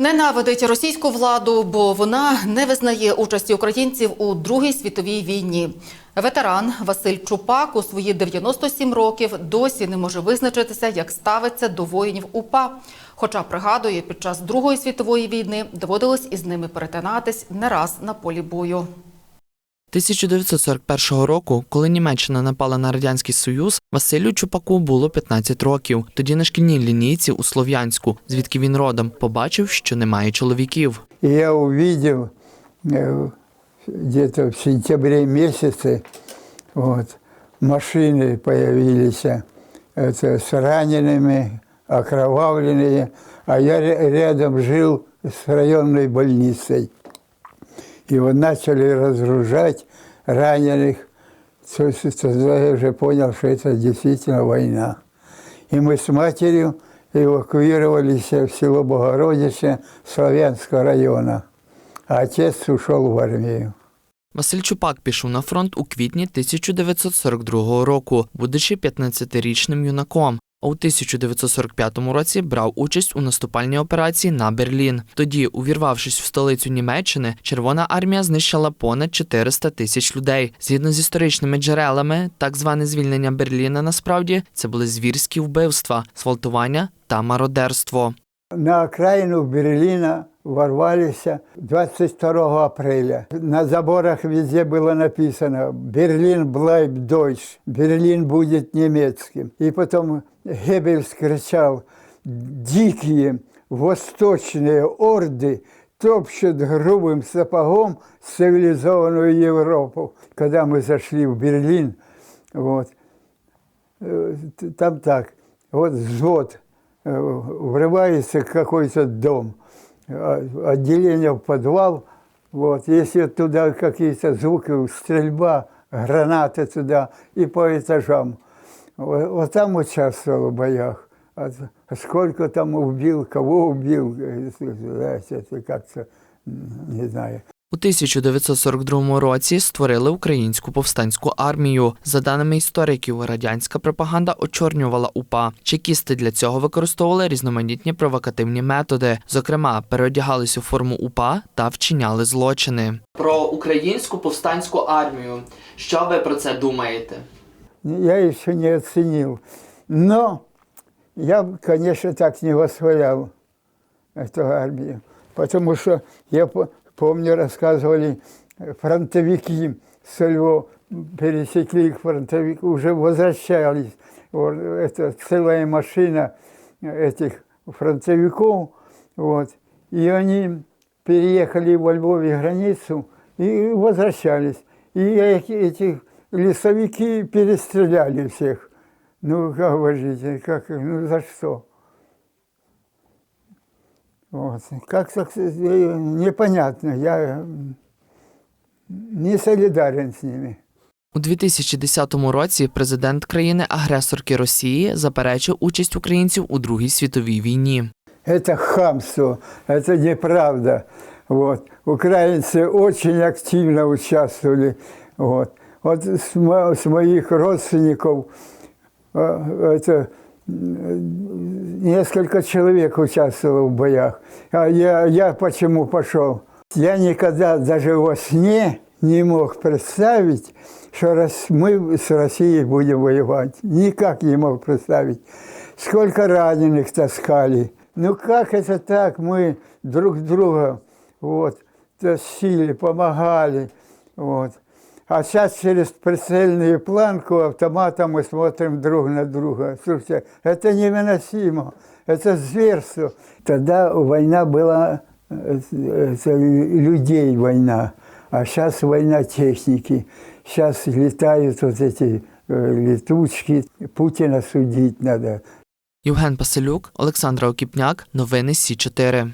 Ненавидить російську владу, бо вона не визнає участі українців у Другій світовій війні. Ветеран Василь Чупак у свої 97 років досі не може визначитися, як ставиться до воїнів УПА. Хоча пригадує, під час Другої світової війни доводилось із ними перетинатись не раз на полі бою. 1941 року, коли Німеччина напала на радянський союз, Василю Чупаку було 15 років. Тоді на шкільній лінійці у Слов'янську, звідки він родом, побачив, що немає чоловіків. И я увидел э, где-то в сентябре месяце, вот, машины появились э, это, с ранеными, окровавленные, а я ря- рядом жил с районной больницей. И вот начали разгружать раненых. То есть Тогда я уже понял, что это действительно война. И мы с матерью эвакуировались в село Богородище Славянского района. А отец ушел в армию. Василь Чупак пішов на фронт у квітні 1942 року, будучи 15-річним юнаком. А у 1945 році брав участь у наступальній операції на Берлін. Тоді, увірвавшись в столицю Німеччини, Червона армія знищила понад 400 тисяч людей. Згідно з історичними джерелами, так зване звільнення Берліна насправді це були звірські вбивства, свалтування та мародерство. На окраину Берлина ворвались 22 апреля. На заборах везде было написано «Берлин bleibt Deutsch», «Берлин будет немецким». И потом Геббельс кричал «Дикие восточные орды топчут грубым сапогом цивилизованную Европу». Когда мы зашли в Берлин, вот, Э, т- там так, вот взвод, э, врывается в какой-то дом, а- отделение в подвал, вот, если туда какие-то звуки, стрельба, гранаты туда и по этажам. Вот, вот там участвовал в боях. А т- а сколько там убил, кого убил, э, знаете, это как-то, м, не знаю. У 1942 році створили українську повстанську армію. За даними істориків, радянська пропаганда очорнювала УПА. Чекісти для цього використовували різноманітні провокативні методи. Зокрема, переодягались у форму УПА та вчиняли злочини. Про українську повстанську армію. Що ви про це думаєте? я еще не оценил. Но я, б, конечно, так не восхвалял эту армию, потому что я по- помню, рассказывали э, фронтовики с Львова, пересекли к фронтовику, уже возвращались. Вот, это целая машина этих фронтовиков, вот, и они переехали во Львове границу и возвращались. И эти, этих лесовики перестреляли всех. Ну, как вы говорите, как, ну за что? Вот. Как так э, непонятно, я м, не солидарен с ними. У 2010 році президент країни-агресорки Росії заперечив участь українців у Другій світовій війні. Это хамство, это неправда. Вот. Украинцы очень активно участвовали. Вот, вот с, мо- с моих родственников э, это м, несколько человек участвовало в боях. А я, я почему пошел? Я никогда даже во сне не мог представить, что рас- мы с Россией будем воевать. Никак не мог представить. Сколько раненых таскали. Ну как это так? Мы друг друга вот, тащили, помогали. Вот. А сейчас через прицельную планку автомата мы смотрим друг на друга. Слушайте, это невыносимо, это зверство. Тогда война была э, это людей война, а сейчас война техники. Сейчас летают вот эти э, летучки. Путина судить надо. Євген Паселюк, Олександра Окіпняк. Новини Сі 4